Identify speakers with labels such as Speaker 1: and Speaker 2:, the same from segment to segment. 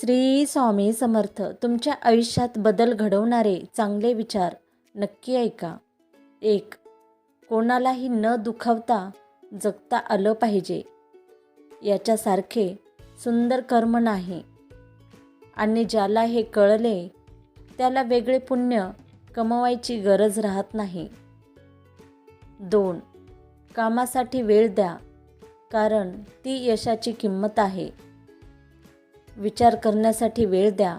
Speaker 1: श्री स्वामी समर्थ तुमच्या आयुष्यात बदल घडवणारे चांगले विचार नक्की ऐका. एक कोणालाही न दुखावता जगता आलं पाहिजे. याच्यासारखे सुंदर कर्म नाही. आणि ज्याला हे कळले त्याला वेगळे पुण्य कमवायची गरज राहत नाही. दोन कामासाठी वेळ द्या. कारण ती यशाची किंमत आहे. विचार करण्यासाठी वेळ द्या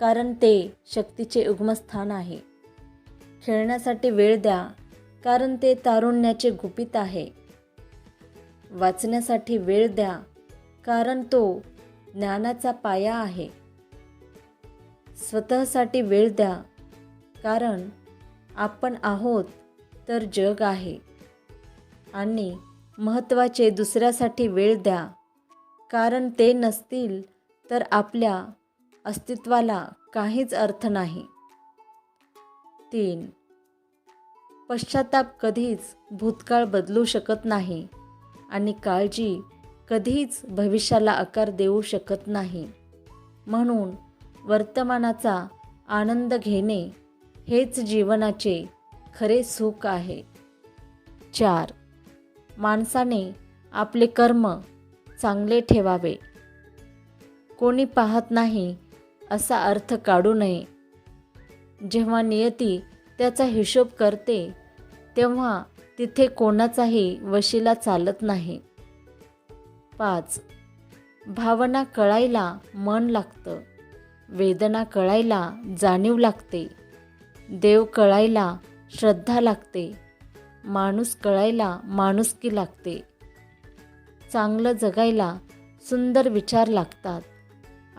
Speaker 1: कारण ते शक्तीचे उगमस्थान आहे. खेळण्यासाठी वेळ द्या कारण ते तारुण्याचे गुपित आहे. वाचण्यासाठी वेळ द्या कारण तो ज्ञानाचा पाया आहे. स्वतःसाठी वेळ द्या कारण आपण आहोत तर जग आहे. आणि महत्त्वाचे दुसऱ्यासाठी वेळ द्या कारण ते नसतील तर आपल्या अस्तित्वाला काहीच अर्थ नाही. तीन. पश्चाताप कधीच भूतकाळ बदलू शकत नाही आणि काळजी कधीच भविष्याला आकार देऊ शकत नाही. म्हणून वर्तमानाचा आनंद घेणे हेच जीवनाचे खरे सुख आहे. चार. माणसाने आपले कर्म चांगले ठेवावे. कोणी पाहत नाही असा अर्थ काढू नये. जेव्हा नियती त्याचा हिशोब करते तेव्हा तिथे कोणाचाही वशिला चालत नाही. पाच. भावना कळायला मन लागतं. वेदना कळायला जाणीव लागते. देव कळायला श्रद्धा लागते. माणूस कळायला माणुसकी लागते. चांगलं जगायला सुंदर विचार लागतात.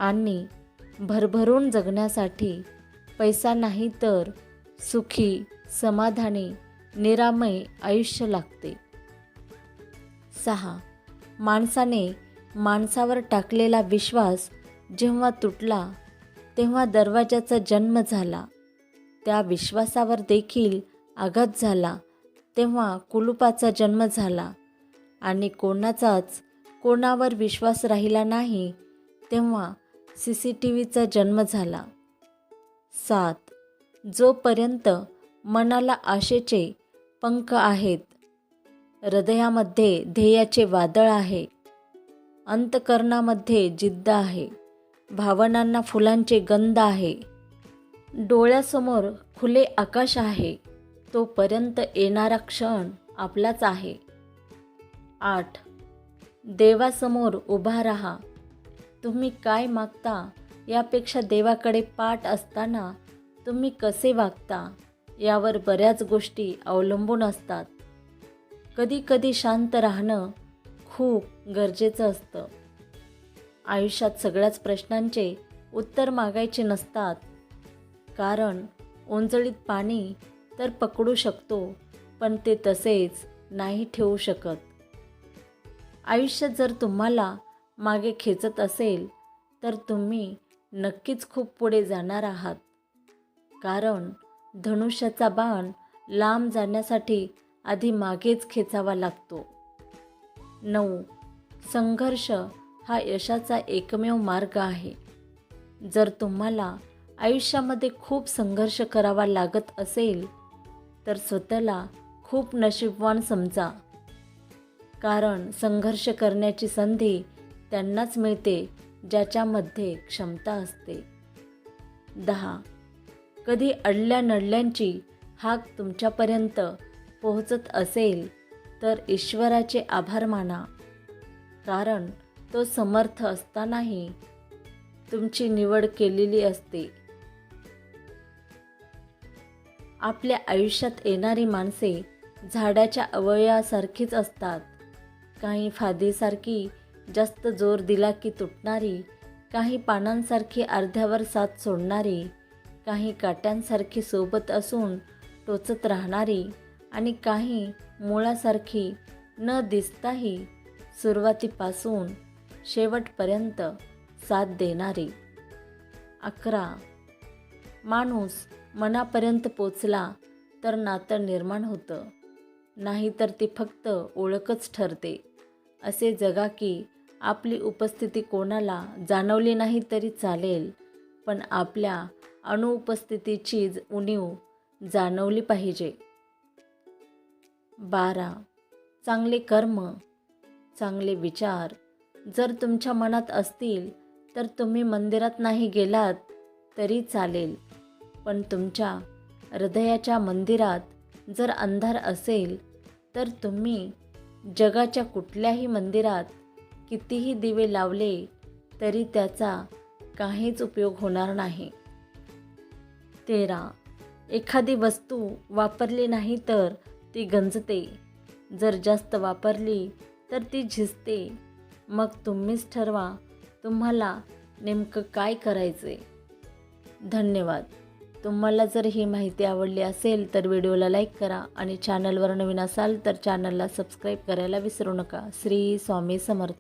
Speaker 1: आणि भरभरून जगण्यासाठी पैसा नाही तर सुखी समाधानी निरामय आयुष्य लागते. सहा. माणसाने माणसावर टाकलेला विश्वास जेव्हा तुटला तेव्हा दरवाजाचा जन्म झाला. त्या विश्वासावर देखील आघात झाला तेव्हा कुलुपाचा जन्म झाला. आणि कोणाचाच कोणावर विश्वास राहिला नाही तेव्हा सी सी टी व्हीचा जन्म झाला. सात. जोपर्यंत मनाला आशेचे पंख आहेत हृदयामध्ये ध्येयाचे वादळ आहे अंतकरणामध्ये जिद्द आहे भावनांना फुलांचे गंध आहे डोळ्यासमोर खुले आकाश आहे तोपर्यंत येणारा क्षण आपलाच आहे. आठ. देवासमोर उभा राहा. तुम्ही काय मागता यापेक्षा देवाकडे पाठ असताना तुम्ही कसे वागता यावर बऱ्याच गोष्टी अवलंबून असतात. कधी कधी शांत राहणं खूप गरजेचं असतं. आयुष्यात सगळ्याच प्रश्नांचे उत्तर मागायचे नसतात. कारण ओंजळीत पाणी तर पकडू शकतो पण ते तसेच नाही ठेवू शकत. आयुष्यात जर तुम्हाला मागे खेचत असेल तर तुम्ही नक्कीच खूप पुढे जाणार आहात. कारण धनुष्याचा बाण लांब जाण्यासाठी आधी मागेच खेचावा लागतो. नऊ. संघर्ष हा यशाचा एकमेव मार्ग आहे. जर तुम्हाला आयुष्यामध्ये खूप संघर्ष करावा लागत असेल तर स्वतःला खूप नशीबवान समजा. कारण संघर्ष करण्याची संधी त्यांनाच मिळते ज्याच्यामध्ये क्षमता असते. दहा. कधी अडल्या नडल्यांची हाक तुमच्यापर्यंत पोहोचत असेल तर ईश्वराचे आभार माना कारण तो समर्थ असतानाही तुमची निवड केलेली असते. आपल्या आयुष्यात येणारी माणसे झाडाच्या अवयवासारखीच असतात. काही फादीसारखी जास्त जोर दिला की तुटणारी काही पानांसारखी अर्ध्यावर साथ सोडणारी काही काट्यांसारखी सोबत असून टोचत राहणारी आणि काही मुळासारखी न दिसताही सुरुवातीपासून शेवटपर्यंत साथ देणारी. अकरा. माणूस मनापर्यंत पोचला तर नातं निर्माण होतं. नाहीतर ती फक्त ओळखच ठरते. असे जगा की आपली उपस्थिती कोणाला जाणवली नाही तरी चालेल पण आपल्या अनुपस्थितीची उणीव जाणवली पाहिजे. बारा. चांगले कर्म चांगले विचार जर तुमच्या मनात असतील तर तुम्ही मंदिरात नाही गेलात तरी चालेल पण तुमच्या हृदयाच्या मंदिरात जर अंधार असेल तर तुम्ही जगाच्या कुठल्याही मंदिरात कितीही दिवे लावले तरी त्याचा काहीच उपयोग होणार नाही. तेरा. एखादी वस्तू वापरली नाही तर ती गंजते. जर जास्त वापरली तर ती झिजते. मग तुम्हीच ठरवा तुम्हाला नेमकं काय करायचे धन्यवाद. तुम्हाला जर ही माहिती आवडली असेल तर व्हिडिओला लाईक करा आणि चॅनलवर नवीन असाल तर चॅनलला सबस्क्राईब करायला विसरू नका. श्री स्वामी समर्थ.